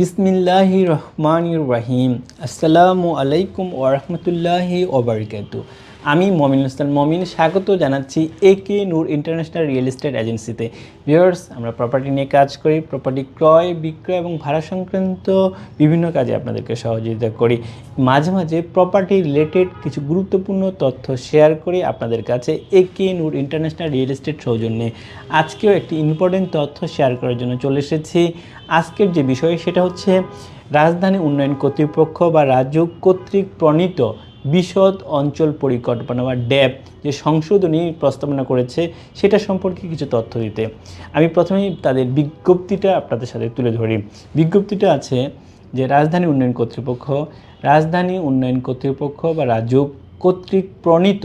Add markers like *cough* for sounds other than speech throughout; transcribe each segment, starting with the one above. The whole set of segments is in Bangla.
বিসমিল্লাহি রহমানির রাহিম। আসসালামু আলাইকুম ওরহমতুল্লাহি ওবরকাতু আমি মমিন ইসলাম। মমিন, স্বাগত জানাচ্ছি A K Noor international real estate এজেন্সিতে ভিউয়ার্স আমরা প্রপার্টি নিয়ে কাজ করি প্রপার্টি ক্রয়, বিক্রয় এবং ভাড়া সংক্রান্ত বিভিন্ন কাজে আপনাদেরকে সহযোগিতা করি। মাঝে মাঝে প্রপার্টি রিলেটেড কিছু গুরুত্বপূর্ণ তথ্য শেয়ার করি আপনাদের কাছে A K Noor international real estate সৌজন্যে। আজকেও একটি ইম্পর্টেন্ট তথ্য শেয়ার করার জন্য চলে এসেছি। আজকের যে বিষয় সেটা হচ্ছে, রাজধানী উন্নয়ন কর্তৃপক্ষ বা রাজ্য কর্তৃক প্রণীত বিশদ অঞ্চল পরিকল্পনা বা ড্যাব যে সংশোধনী প্রস্তাবনা করেছে, সেটা সম্পর্কে কিছু তথ্য দিতে। আমি প্রথমেই তাদের বিজ্ঞপ্তিটা আপনাদের সাথে তুলে ধরি। বিজ্ঞপ্তিটা আছে যে রাজধানী উন্নয়ন কর্তৃপক্ষ, রাজধানী উন্নয়ন কর্তৃপক্ষ বা রাজ্য কর্তৃক প্রণীত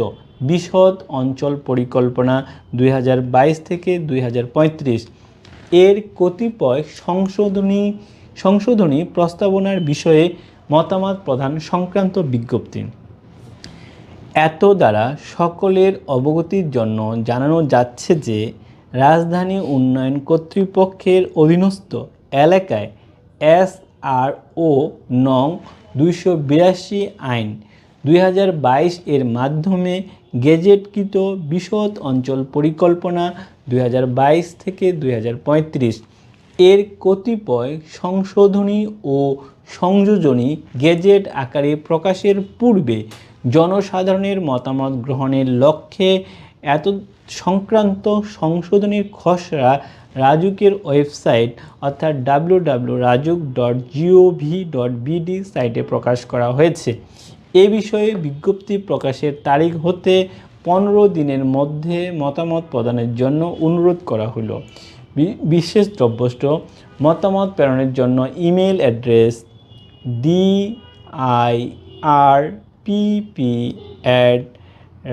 বিশদ অঞ্চল পরিকল্পনা দুই হাজার বাইশ থেকে দুই হাজার পঁয়ত্রিশ এর কতিপয় সংশোধনী সংশোধনী প্রস্তাবনার বিষয়ে মতামত প্রদান সংক্রান্ত বিজ্ঞপ্তি। এত দ্বারা সকলের অবগতির জন্য জানানো যাচ্ছে যে রাজধানী উন্নয়ন কর্তৃপক্ষের অধীনস্থ এলাকায় এস আর ও নং দুইশো বিরাশি আইন দুই হাজার বাইশ এর মাধ্যমে গেজেটকৃত বিশদ অঞ্চল পরিকল্পনা দুই হাজার বাইশ থেকে দুই হাজার পঁয়ত্রিশ। এর কতিপয় সংশোধনী ও সংযোজনী গেজেট আকারে প্রকাশের পূর্বে জনসাধারণের মতামত গ্রহণের লক্ষ্যে এত সংক্রান্ত সংশোধনীর খসড়া রাজুকের ওয়েবসাইট অর্থাৎ W W RAJUK dot GOV dot BD সাইটে প্রকাশ করা হয়েছে। এ বিষয়ে বিজ্ঞপ্তি প্রকাশের তারিখ হতে পনেরো দিনের মধ্যে মতামত প্রদানের জন্য অনুরোধ করা হলো। বিশেষ দ্রব্যষ্ট, মতামত প্রেরণের জন্য email address D I R P P at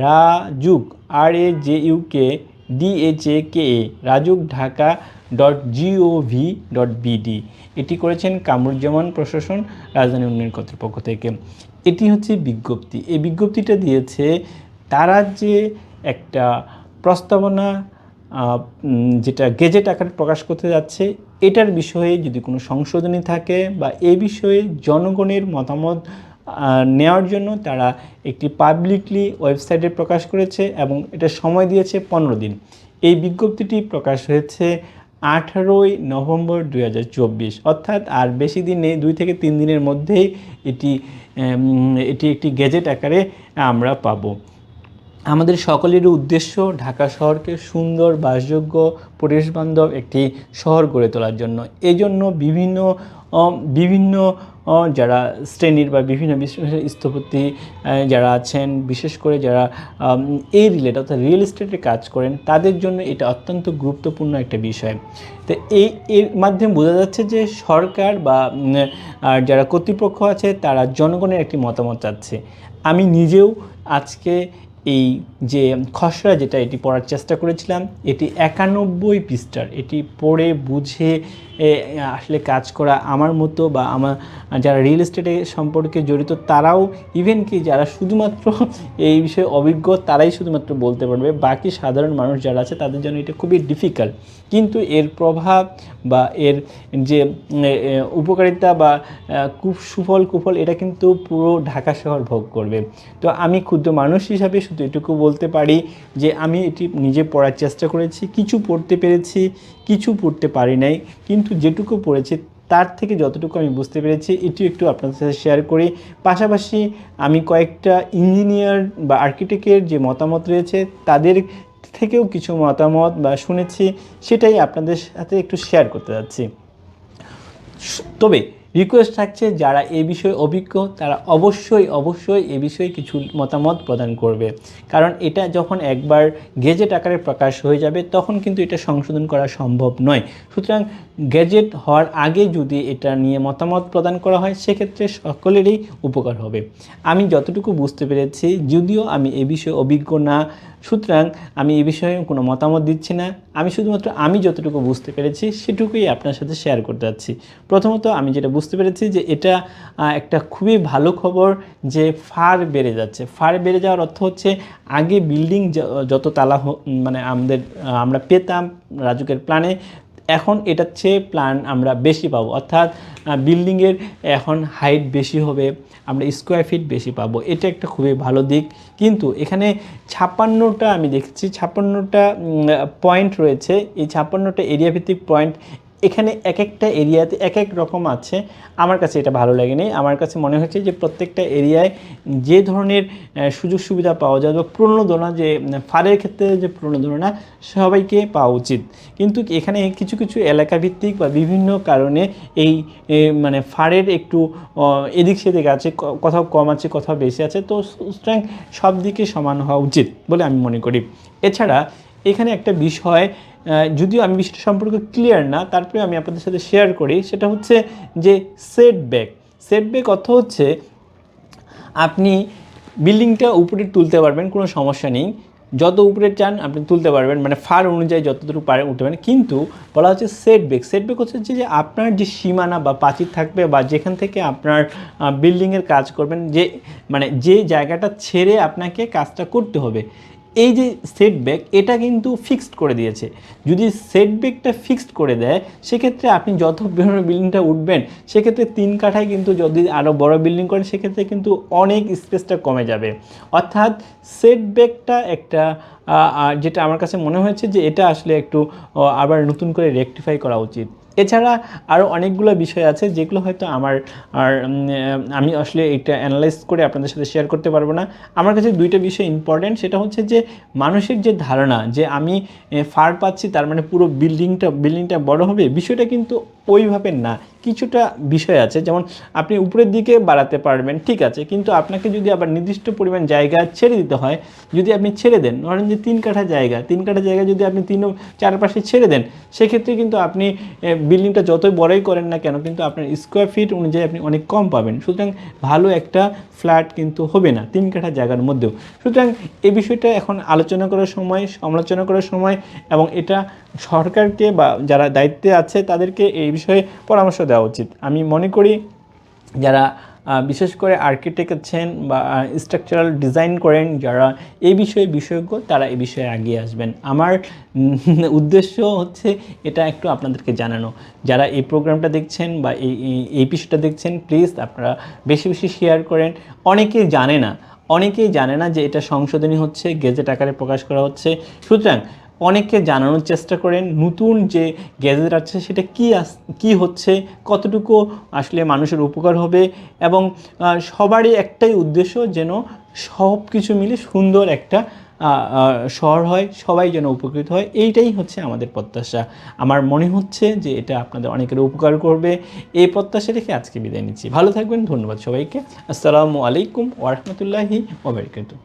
RAJUK R A J UK A K A RAJUK Dhaka dot GOV dot BD এটি করেছেন কামরুজ্জামান প্রশাসন, রাজধানী উন্নয়ন কর্তৃপক্ষ থেকে। এটি হচ্ছে বিজ্ঞপ্তি। এই বিজ্ঞপ্তিটা দিয়েছে তারা যে একটা প্রস্তাবনা যেটা গেজেট আকারে প্রকাশ করতে যাচ্ছে, এটার বিষয়ে যদি কোনো সংশোধনী থাকে বা এ বিষয়ে জনগণের মতামত নেওয়ার জন্য তারা একটি পাবলিকলি ওয়েবসাইটে প্রকাশ করেছে এবং এটা সময় দিয়েছে পনেরো দিন। এই বিজ্ঞপ্তিটি প্রকাশ হয়েছে আঠারোই নভেম্বর দু হাজার চব্বিশ। অর্থাৎ আর বেশি দিন নেই দুই থেকে তিন দিনের মধ্যেই এটি এটি একটি গেজেট আকারে আমরা পাবো। আমাদের সকলেরই উদ্দেশ্য ঢাকা শহরকে সুন্দর, বাসযোগ্য পরিবেশবান্ধব একটি শহর গড়ে তোলার জন্য। এজন্য বিভিন্ন বিভিন্ন যারা শ্রেণির বা বিভিন্ন স্থপতি যারা আছেন, বিশেষ করে যারা এই রিলেট অর্থাৎ রিয়েল এস্টেটে কাজ করেন, তাদের জন্য এটা অত্যন্ত গুরুত্বপূর্ণ একটা বিষয়। তো এই, এর মাধ্যমে বোঝা যাচ্ছে যে সরকার বা যারা কর্তৃপক্ষ আছে, তারা জনগণের একটি মতামত চাচ্ছে। আমি নিজেও আজকে এই যে খসড়া যেটা, এটি পড়ার চেষ্টা করেছিলাম, এটি একানব্বই পৃষ্ঠার, এটি পড়ে বুঝে আসলে কাজ করা আমার মতো বা আমার, যারা রিয়েল এস্টেটে সম্পর্কে জড়িত, তারাও ইভেন কি যারা শুধুমাত্র *laughs* এই বিষয়ে অভিজ্ঞ, তারাই শুধুমাত্র বলতে পারবে। বাকি সাধারণ মানুষ যারা আছে, তাদের জন্য এটা খুবই ডিফিকাল্ট কিন্তু এর প্রভাব বা এর যে উপকারিতা বা খুব সুফল, কুফল, এটা কিন্তু পুরো ঢাকা শহর ভোগ করবে। তো আমি ক্ষুদ্র মানুষ হিসাবে শুধু এটুকু বলতে পারি যে, আমি এটি নিজে পড়ার চেষ্টা করেছি, কিছু পড়তে পেরেছি, কিছু পড়তে পারি নাই। কিন্তু যেটুকু পড়েছি, তার থেকে যতটুকু আমি বুঝতে পেরেছি, এটিও একটু আপনাদের সাথে শেয়ার করি। পাশাপাশি আমি কয়েকটা ইঞ্জিনিয়ার বা আর্কিটেক্টের যে মতামত রয়েছে, তাদের থেকেও কিছু মতামত বা শুনেছি, সেটাই আপনাদের সাথে একটু শেয়ার করতে যাচ্ছি। তবে রিকোয়েস্ট থাকছে, যারা এ বিষয়ে অভিজ্ঞ, তারা অবশ্যই অবশ্যই এ বিষয়ে কিছু মতামত প্রদান করবে। কারণ এটা যখন একবার গেজেট আকারে প্রকাশ হয়ে যাবে, তখন কিন্তু এটা সংশোধন করা সম্ভব নয়। সুতরাং গেজেট হওয়ার আগে যদি এটা নিয়ে মতামত প্রদান করা হয়, সেক্ষেত্রে সকলেরই উপকার হবে। আমি যতটুকু বুঝতে পেরেছি, যদিও আমি এ বিষয়ে অভিজ্ঞ না সুতরাং আমি এ বিষয়ে কোনো মতামত দিচ্ছি না। আমি শুধুমাত্র আমি যতটুকু বুঝতে পেরেছি, সেটুকুই আপনার সাথে শেয়ার করতে যাচ্ছি। প্রথমত আমি যেটা বুঝতে পেরেছি যে এটা একটা খুবই ভালো খবর যে ফার বেড়ে যাচ্ছে। ফার বেড়ে যাওয়ার অর্থ হচ্ছে আগে বিল্ডিং যত তালা মানে আমাদের আমরা পেতাম রাজুকের প্ল্যানে এখন এটার চেয়ে প্ল্যান আমরা বেশি পাবো। অর্থাৎ বিল্ডিংয়ের এখন হাইট বেশি হবে, আমরা স্কোয়ার ফিট বেশি পাবো। এটা একটা খুবই ভালো দিক। কিন্তু এখানে ছাপ্পান্নটা আমি দেখছি, ছাপ্পান্নটা পয়েন্ট রয়েছে। এই ছাপ্পান্নটা এরিয়া ভিত্তিক পয়েন্ট এখানে এক একটা এরিয়াতে এক এক রকম আছে। আমার কাছে এটা ভালো লাগেনি। আমার কাছে মনে হচ্ছে যে প্রত্যেকটা এরিয়ায় যে ধরনের সুযোগ সুবিধা পাওয়া যায় বা প্রণোদনা যে ফারের ক্ষেত্রে যে প্রণোদনা সবাইকে পাওয়া উচিত। কিন্তু এখানে কিছু কিছু এলাকা ভিত্তিক বা বিভিন্ন কারণে এই মানে ফারের একটু এদিক সেদিক আছে কোথাও কম আছে, কোথাও বেশি আছে। তো সুতরাং সব দিকে সমান হওয়া উচিত বলে আমি মনে করি। এছাড়া এখানে একটা বিষয় যদিও আমি বিষয়টা সম্পর্কে ক্লিয়ার না তারপরে আমি আপনাদের সাথে শেয়ার করি, সেটা হচ্ছে যে সেটব্যাক সেটব্যাক অর্থ হচ্ছে আপনি বিল্ডিংটা উপরে তুলতে পারবেন, কোনো সমস্যা নেই। যত উপরে চান, আপনি তুলতে পারবেন মানে ফার অনুযায়ী যতটুকু পারে উঠতে পারেন। কিন্তু বলা হচ্ছে সেটব্যাক সেটব্যাক হচ্ছে যে আপনার যে সীমানা বা প্রাচীর থাকবে বা যেখান থেকে আপনার বিল্ডিংয়ের কাজ করবেন, যে মানে যে জায়গাটা ছেড়ে আপনাকে কাজটা করতে হবে। এই যে সেটব্যাক এটা কিন্তু ফিক্সড করে দিয়েছে। যদি সেটব্যাকটা ফিক্সড করে দেয়, সেক্ষেত্রে আপনি যত বড় বিল্ডিংটা উঠবেন, সেক্ষেত্রে তিন কাঠায় কিন্তু যদি আরও বড় বিল্ডিং করেন, সেক্ষেত্রে কিন্তু অনেক স্পেসটা কমে যাবে। অর্থাৎ সেটব্যাকটা একটা যেটা আমার কাছে মনে হয়েছে যে এটা আসলে একটু আবার নতুন করে রেকটিফাই করা উচিত। এছাড়া আরও অনেকগুলো বিষয় আছে যেগুলো হয়তো আমার, আর আমি আসলে এটা অ্যানালাইজ করে আপনাদের সাথে শেয়ার করতে পারব না। আমার কাছে দুইটা বিষয় ইম্পর্ট্যান্ট সেটা হচ্ছে যে মানুষের যে ধারণা যে আমি ফার পাচ্ছি, তার মানে পুরো বিল্ডিংটা বিল্ডিংটা বড় হবে, বিষয়টা কিন্তু ওইভাবে না। কিছুটা বিষয় আছে, যেমন আপনি উপরের দিকে বাড়াতে পারবেন, ঠিক আছে, কিন্তু আপনাকে যদি আবার নির্দিষ্ট পরিমাণ জায়গা ছেড়ে দিতে হয়, যদি আপনি ছেড়ে দেন, ধরেন যে তিন কাঠা জায়গা, তিন কাঠা জায়গা যদি আপনি তিন চারপাশে ছেড়ে দেন, সেক্ষেত্রে কিন্তু আপনি বিল্ডিংটা যতই বড়ই করেন না কেন, কিন্তু আপনার স্কোয়ার ফিট অনুযায়ী আপনি অনেক কম পাবেন। সুতরাং ভালো একটা ফ্ল্যাট কিন্তু হবে না তিন কাঠা জায়গার মধ্যেও। সুতরাং এই বিষয়টা এখন আলোচনা করার সময়, সমালোচনা করার সময়, এবং এটা সরকারকে বা যারা দায়িত্বে আছে, তাদেরকে এই বিষয়ে পরামর্শ দেওয়া উচিত। আমি মনে করি যারা বিশেষ করে আর্কিটেক্ট আছেন বা স্ট্রাকচারাল ডিজাইন করেন, যারা এই বিষয়ে বিশেষজ্ঞ, তারা এই বিষয়ে এগিয়ে আসবেন। আমার উদ্দেশ্য হচ্ছে এটা একটু আপনাদেরকে জানানো। যারা এই প্রোগ্রামটা দেখছেন বা, এই, এই- দেখছেন প্লিজ আপনারা বেশি বেশি শেয়ার করেন। অনেকেই জানে না। অনেকেই জানে না যে এটা সংশোধনী হচ্ছে গেজেট আকারে প্রকাশ করা হচ্ছে। সুতরাং অনেককে জানানোর চেষ্টা করেন নতুন যে গ্যাজেট আছে সেটা কি আস, কী হচ্ছে, কতটুকু আসলে মানুষের উপকার হবে এবং সবারই একটাই উদ্দেশ্য যেন সব কিছু মিলে সুন্দর একটা শহর হয়, সবাই যেন উপকৃত হয়, এইটাই হচ্ছে আমাদের প্রত্যাশা। আমার মনে হচ্ছে যে এটা আপনাদের অনেকের উপকার করবে। এই প্রত্যাশা রেখে আজকে বিদায় নিচ্ছি। ভালো থাকবেন, ধন্যবাদ সবাইকে। আসসালামু আলাইকুম ওরহমতুল্লাহি ওবরকাতুহ